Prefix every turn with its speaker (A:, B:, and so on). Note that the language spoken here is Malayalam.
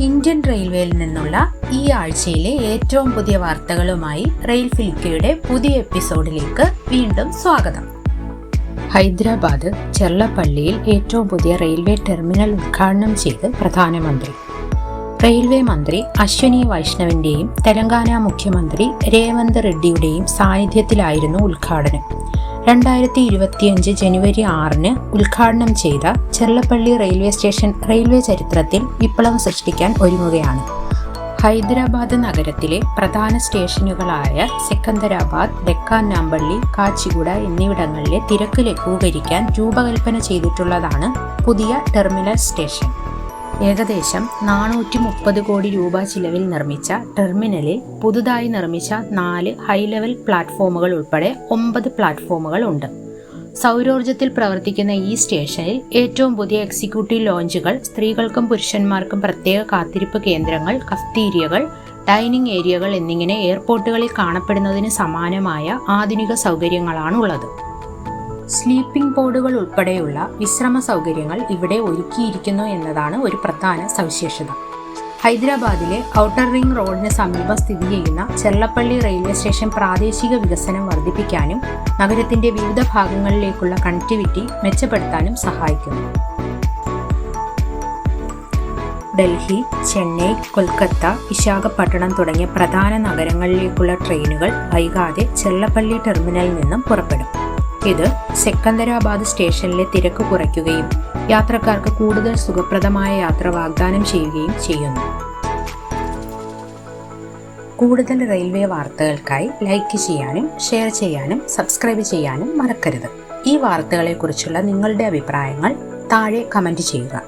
A: ഇന്ത്യൻ റെയിൽവേയിൽ നിന്നുള്ള ഈ ആഴ്ചയിലെ ഏറ്റവും പുതിയ വാർത്തകളുമായി റെയിൽ ഫിൽക്കയുടെ പുതിയ എപ്പിസോഡിലേക്ക് വീണ്ടും സ്വാഗതം. ഹൈദരാബാദ് ചെർളപ്പള്ളിയിൽ ഏറ്റവും പുതിയ റെയിൽവേ ടെർമിനൽ ഉദ്ഘാടനം ചെയ്ത് പ്രധാനമന്ത്രി. റെയിൽവേ മന്ത്രി അശ്വനി വൈഷ്ണവിന്റെയും തെലങ്കാന മുഖ്യമന്ത്രി രേവന്ത് റെഡ്ഡിയുടെയും സാന്നിധ്യത്തിലായിരുന്നു ഉദ്ഘാടനം. രണ്ടായിരത്തി ഇരുപത്തിയഞ്ച് ജനുവരി ആറിന് ഉദ്ഘാടനം ചെയ്ത ചെർളപ്പള്ളി റെയിൽവേ സ്റ്റേഷൻ റെയിൽവേ ചരിത്രത്തിൽ വിപ്ലവം സൃഷ്ടിക്കാൻ ഒരുങ്ങുകയാണ്. ഹൈദരാബാദ് നഗരത്തിലെ പ്രധാന സ്റ്റേഷനുകളായ സെക്കന്ദരാബാദ് ഡെക്കാൻ നാമ്പള്ളി കാച്ചിഗുഡ എന്നിവിടങ്ങളിലെ തിരക്ക് ലഘൂകരിക്കാൻ രൂപകൽപ്പന ചെയ്തിട്ടുള്ളതാണ് പുതിയ ടെർമിനൽ സ്റ്റേഷൻ. ഏകദേശം നാനൂറ്റി മുപ്പത് കോടി രൂപ ചിലവിൽ നിർമ്മിച്ച ടെർമിനലിൽ പുതുതായി നിർമ്മിച്ച നാല് ഹൈ ലെവൽ പ്ലാറ്റ്ഫോമുകൾ ഉൾപ്പെടെ ഒമ്പത് പ്ലാറ്റ്ഫോമുകൾ ഉണ്ട്. സൗരോർജത്തിൽ പ്രവർത്തിക്കുന്ന ഈ സ്റ്റേഷനിൽ ഏറ്റവും പുതിയ എക്സിക്യൂട്ടീവ് ലോഞ്ചുകൾ സ്ത്രീകൾക്കും പുരുഷന്മാർക്കും പ്രത്യേക കാത്തിരിപ്പ് കേന്ദ്രങ്ങൾ കഫ്തീരിയകൾ ഡൈനിങ് ഏരിയകൾ എന്നിങ്ങനെ എയർപോർട്ടുകളിൽ കാണപ്പെടുന്നതിന് സമാനമായ ആധുനിക സൗകര്യങ്ങളാണുള്ളത്. സ്ലീപ്പിംഗ് ബോർഡുകൾ ഉൾപ്പെടെയുള്ള വിശ്രമ സൗകര്യങ്ങൾ ഇവിടെ ഒരുക്കിയിരിക്കുന്നു എന്നതാണ് ഒരു പ്രധാന സവിശേഷത. ഹൈദരാബാദിലെ ഔട്ടർ റിംഗ് റോഡിന് സമീപം സ്ഥിതി ചെയ്യുന്ന ചെല്ലപ്പള്ളി റെയിൽവേ സ്റ്റേഷൻ പ്രാദേശിക വികസനം വർദ്ധിപ്പിക്കാനും നഗരത്തിന്റെ വിവിധ ഭാഗങ്ങളിലേക്കുള്ള കണക്ടിവിറ്റി മെച്ചപ്പെടുത്താനും സഹായിക്കുന്നു. ഡൽഹി ചെന്നൈ കൊൽക്കത്ത വിശാഖപട്ടണം തുടങ്ങിയ പ്രധാന നഗരങ്ങളിലേക്കുള്ള ട്രെയിനുകൾ വൈകാതെ ചെല്ലപ്പള്ളി ടെർമിനലിൽ നിന്നും പുറപ്പെടും. ഇത് സെക്കന്ദരാബാദ് സ്റ്റേഷനിലെ തിരക്ക് കുറയ്ക്കുകയും യാത്രക്കാർക്ക് കൂടുതൽ സുഖപ്രദമായ യാത്ര വാഗ്ദാനം ചെയ്യുകയും ചെയ്യുന്നു. കൂടുതൽ റെയിൽവേ വാർത്തകൾക്കായി ലൈക്ക് ചെയ്യാനും ഷെയർ ചെയ്യാനും സബ്സ്ക്രൈബ് ചെയ്യാനും മറക്കരുത്. ഈ വാർത്തകളെക്കുറിച്ചുള്ള നിങ്ങളുടെ അഭിപ്രായങ്ങൾ താഴെ കമന്റ് ചെയ്യുക.